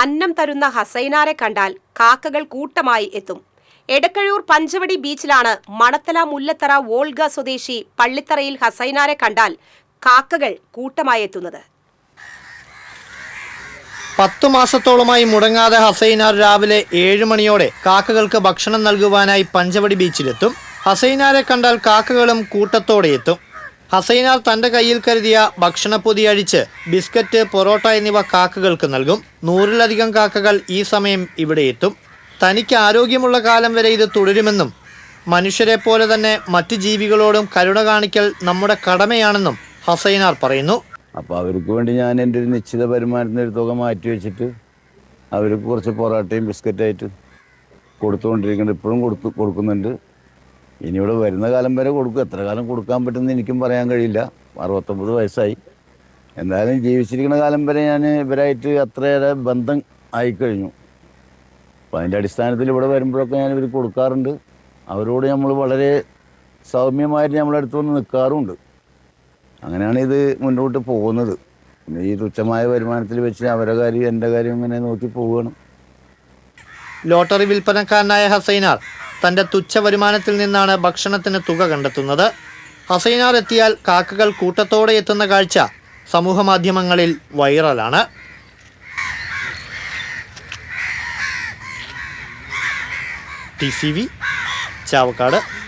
അന്നം തരുന്ന ഹസൈനാരെ കണ്ടാൽ കാക്കകൾ കൂട്ടമായി എത്തും. എടക്കഴൂർ പഞ്ചവടി ബീച്ചിലാണ് മണത്തല മുല്ലത്തറ വോൾഗ സ്വദേശി പള്ളിത്തറയിൽ ഹസൈനാരെ കണ്ടാൽ കാക്കകൾ കൂട്ടമായി എത്തുന്നത്. പത്തു മാസത്തോളമായി മുടങ്ങാതെ ഹസൈനാർ രാവിലെ ഏഴ് മണിയോടെ കാക്കകൾക്ക് ഭക്ഷണം നൽകുവാനായി പഞ്ചവടി ബീച്ചിലെത്തും. ഹസൈനാരെ കണ്ടാൽ കാക്കകളും കൂട്ടത്തോടെ എത്തും. ഹസൈനാർ തന്റെ കയ്യിൽ കരുതിയ ഭക്ഷണപ്പൊതി അഴിച്ച് ബിസ്ക്കറ്റ് പൊറോട്ട എന്നിവ കാക്കകൾക്ക് നൽകും. നൂറിലധികം കാക്കകൾ ഈ സമയം ഇവിടെ എത്തും. തനിക്ക് ആരോഗ്യമുള്ള കാലം വരെ ഇത് തുടരുമെന്നും മനുഷ്യരെ പോലെ തന്നെ മറ്റു ജീവികളോടും കരുണ കാണിക്കൽ നമ്മുടെ കടമയാണെന്നും ഹസൈനാർ പറയുന്നു. അപ്പോൾ അവർക്ക് വേണ്ടി ഞാൻ എന്റെ ഒരു നിശ്ചിത വരുമാനത്തിന്റെ ഒരു തുക മാറ്റി വെച്ചിട്ട് അവർക്ക് കുറച്ച് പൊറോട്ടയും ബിസ്ക്കറ്റായിട്ട് കൊടുത്തുകൊണ്ടിരിക്കുന്നുണ്ട്. ഇപ്പോഴും കൊടുത്തു കൊടുക്കുന്നുണ്ട്. ഇനി ഇവിടെ വരുന്ന കാലം വരെ കൊടുക്കും. എത്ര കാലം കൊടുക്കാൻ പറ്റുമെന്ന് എനിക്കും പറയാൻ കഴിയില്ല. അറുപത്തൊമ്പത് വയസ്സായി. എന്തായാലും ജീവിച്ചിരിക്കുന്ന കാലം വരെ ഞാൻ ഇവരായിട്ട് അത്രയേറെ ബന്ധം ആയിക്കഴിഞ്ഞു. അപ്പോൾ അതിന്റെ അടിസ്ഥാനത്തിൽ ഇവിടെ വരുമ്പോഴൊക്കെ ഞാൻ ഇവർ കൊടുക്കാറുണ്ട്. അവരോട് നമ്മൾ വളരെ സൗമ്യമായിട്ട് നമ്മളടുത്ത് വന്ന് നിൽക്കാറുമുണ്ട്. അങ്ങനെയാണ് ഇത് മുന്നോട്ട് പോകുന്നത്. പിന്നെ ഈ തുച്ഛമായ വരുമാനത്തിൽ വെച്ച് അവരുടെ കാര്യം എന്റെ കാര്യം ഇങ്ങനെ നോക്കി പോവുകയാണ്. ലോട്ടറി വിൽപ്പനക്കാരനായ ഹസൈനാർ തന്റെ തുച്ഛ വരുമാനത്തിൽ നിന്നാണ് ഭക്ഷണത്തിന് തുക കണ്ടെത്തുന്നത്. ഹസൈനാർ എത്തിയാൽ കാക്കകൾ കൂട്ടത്തോടെ എത്തുന്ന കാഴ്ച സമൂഹ മാധ്യമങ്ങളിൽ വൈറലാണ്. T C V Chavakkad.